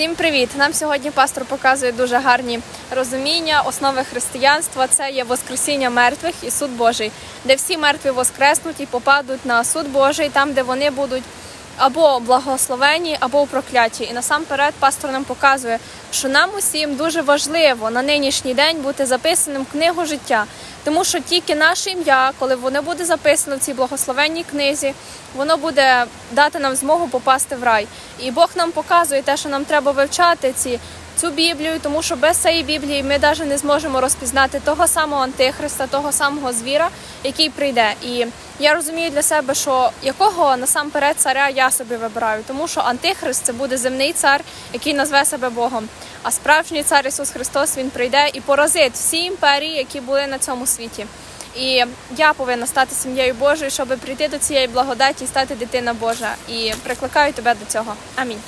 Всім привіт! Нам сьогодні пастор показує дуже гарні розуміння, основи християнства. Це є Воскресіння мертвих і суд Божий, де всі мертві воскреснуть і попадуть на суд Божий, там, де вони будуть або благословені, або прокляті. І насамперед пастор нам показує, що нам усім дуже важливо на нинішній день бути записаним в книгу життя. Тому що тільки наше ім'я, коли воно буде записано в цій благословенній книзі, воно буде дати нам змогу попасти в рай. І Бог нам показує те, що нам треба вивчати ці. Цю Біблію, тому що без цієї Біблії ми навіть не зможемо розпізнати того самого антихриста, того самого звіра, який прийде. І я розумію для себе, що якого насамперед царя я собі вибираю, тому що антихрист це буде земний цар, який назве себе Богом. А справжній цар Ісус Христос він прийде і поразить всі імперії, які були на цьому світі. І я повинна стати сім'єю Божою, щоб прийти до цієї благодаті і стати дитина Божа. І прикликаю тебе до цього. Амінь.